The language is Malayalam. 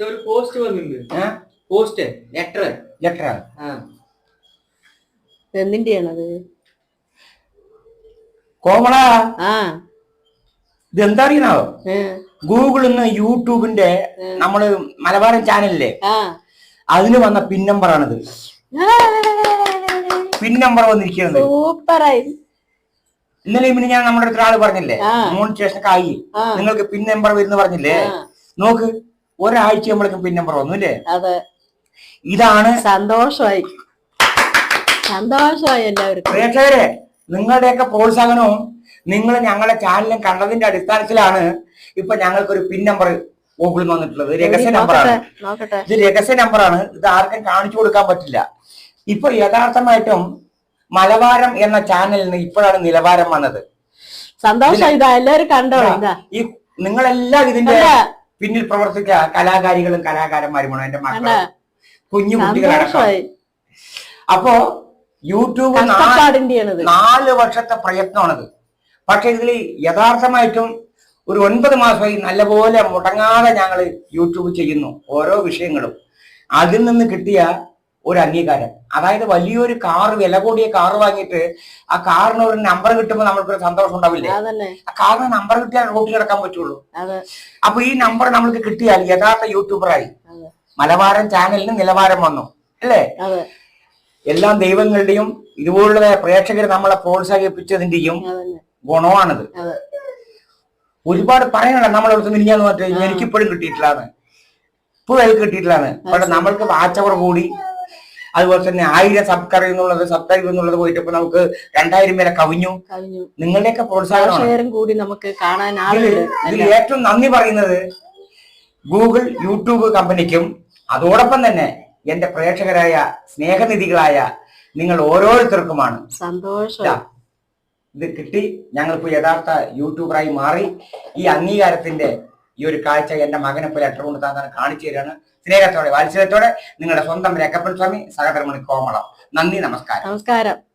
ഒരു പോസ്റ്റ് വന്നിട്ടുണ്ട്. ഏ? പോസ്റ്റ് ലെറ്റർ ലെറ്റർ ആ. എന്തിന്റെയാണത്? കോമള? ആ. ഇത് എന്താ അറിയണോ ഗൂഗിളിന്ന് ഗൂഗിളിൽ നിന്ന് യൂട്യൂബിന്റെ നമ്മൾ മലബാരൻ ചാനലില്ലേ? ആ. അതിന് വന്ന പിൻ നമ്പറാണിത് പിൻ നമ്പർ വന്നിരിക്കുന്നത് സൂപ്പറായി. ഇന്നലെ പിന്നെ ഞാൻ നമ്മുടെ അടുത്ത ആൾ പറഞ്ഞില്ലേ? മൂന്ന് മോണിറ്റേഷനൊക്കെ ആയി. നിങ്ങൾക്ക് പിൻ നമ്പർ വരുന്ന പറഞ്ഞില്ലേ? നോക്ക്. ഒരാഴ്ച നമ്മളൊക്കെ പിന്നെ വന്നു അല്ലേ? അതെ. ഇതാണ് സന്തോഷമായി. സന്തോഷമായി എല്ലാവർക്കും. പ്രേക്ഷകരെ നിങ്ങളുടെയൊക്കെ പ്രോത്സാഹനവും നിങ്ങൾ ഞങ്ങളെ ചാനലും കണ്ടതിന്റെ അടിസ്ഥാനത്തിലാണ് ഇപ്പൊ ഞങ്ങൾക്കൊരു പിൻ നമ്പർ ഗൂഗിളിൽ വന്നിട്ടുള്ളത്. രഹസ്യ നമ്പറാണ്. ഇത് രഹസ്യ നമ്പറാണ്. ഇത് ആർക്കും കാണിച്ചു കൊടുക്കാൻ പറ്റില്ല. ഇപ്പൊ യഥാർത്ഥമായിട്ടും മലബാരം എന്ന ചാനലിന് ഇപ്പോഴാണ് നിലവാരം വന്നത്. സന്തോഷം ഇതാ എല്ലാരും കണ്ടോ? ഈ നിങ്ങളെല്ലാം ഇതിന്റെ? പിന്നിൽ പ്രവർത്തിച്ച കലാകാരികളും കലാകാരന്മാരുമാണ് എന്റെ മക്കൾ കുഞ്ഞു കുട്ടികളടക്കം. അപ്പോ യൂട്യൂബ് നാല് വർഷത്തെ പ്രയത്നമാണത്. പക്ഷെ ഇതിൽ യഥാർത്ഥമായിട്ടും ഒരു ഒൻപത് മാസമായി നല്ലപോലെ മുടങ്ങാതെ ഞങ്ങൾ യൂട്യൂബ് ചെയ്യുന്നു ഓരോ വിഷയങ്ങളും. അതിൽ നിന്ന് കിട്ടിയ ഒരു അംഗീകാരം. അതായത് വലിയൊരു കാറ് വില കൂടിയ കാറ് വാങ്ങിയിട്ട് ആ കാറിന് ഒരു നമ്പർ കിട്ടുമ്പോൾ നമ്മൾക്കൊരു സന്തോഷം ഉണ്ടാവില്ലേ? ആ കാറിന് നമ്പർ കിട്ടിയാൽ റോട്ടിൽ കിടക്കാൻ പറ്റുള്ളൂ. അപ്പൊ ഈ നമ്പർ നമ്മൾക്ക് കിട്ടിയാൽ യഥാർത്ഥ യൂട്യൂബറായി. മലബാരം മലബാരൻ ചാനലിന് നിലവാരം വന്നു. അല്ലേ? എല്ലാം ദൈവങ്ങളുടെയും ഇതുപോലുള്ള പ്രേക്ഷകർ നമ്മളെ പ്രോത്സാഹിപ്പിച്ചതിന്റെയും ഗുണമാണിത്. ഒരുപാട് പറയാനുള്ള നമ്മളടുത്ത് മിനിഞ്ഞാന്ന് പറഞ്ഞിട്ട് എനിക്കിപ്പോഴും കിട്ടിയിട്ടില്ലാന്ന്. ഇപ്പോഴും എനിക്ക് കിട്ടിയിട്ടില്ലാന്ന്. പക്ഷെ നമ്മൾക്ക് വാച്ചവർ കൂടി അതുപോലെ തന്നെ ആയിരം സബ്സ്ക്രൈബ് എന്നുള്ളത് സബ്സ്ക്രൈബ് എന്നുള്ളത് പോയിട്ട് ഇപ്പൊ നമുക്ക് രണ്ടായിരം വരെ കവിഞ്ഞു. നിങ്ങളുടെയൊക്കെ പ്രോത്സാഹനം കൂടി നമുക്ക് കാണാൻ ഇതിൽ ഏറ്റവും നന്ദി പറയുന്നത് ഗൂഗിൾ യൂട്യൂബ് കമ്പനിക്കും അതോടൊപ്പം തന്നെ എന്റെ പ്രേക്ഷകരായ സ്നേഹനിധികളായ നിങ്ങൾ ഓരോരുത്തർക്കുമാണ്. സന്തോഷം. ഇത് കിട്ടി. ഞങ്ങൾക്ക് യഥാർത്ഥ യൂട്യൂബറായി മാറി. ഈ അംഗീകാരത്തിന്റെ ഈ ഒരു കാഴ്ച എന്റെ മകനെ പോലെ ലെറ്റർ കൊണ്ട് താൻ കാണിച്ചു തരികയാണ്. സ്നേഹത്തോടെ വാത്സല്യത്തോടെ നിങ്ങളുടെ സ്വന്തം രേഖപ്പൻ സ്വാമി. സഹധർമ്മണി കോമളം. നന്ദി നമസ്കാരം. നമസ്കാരം.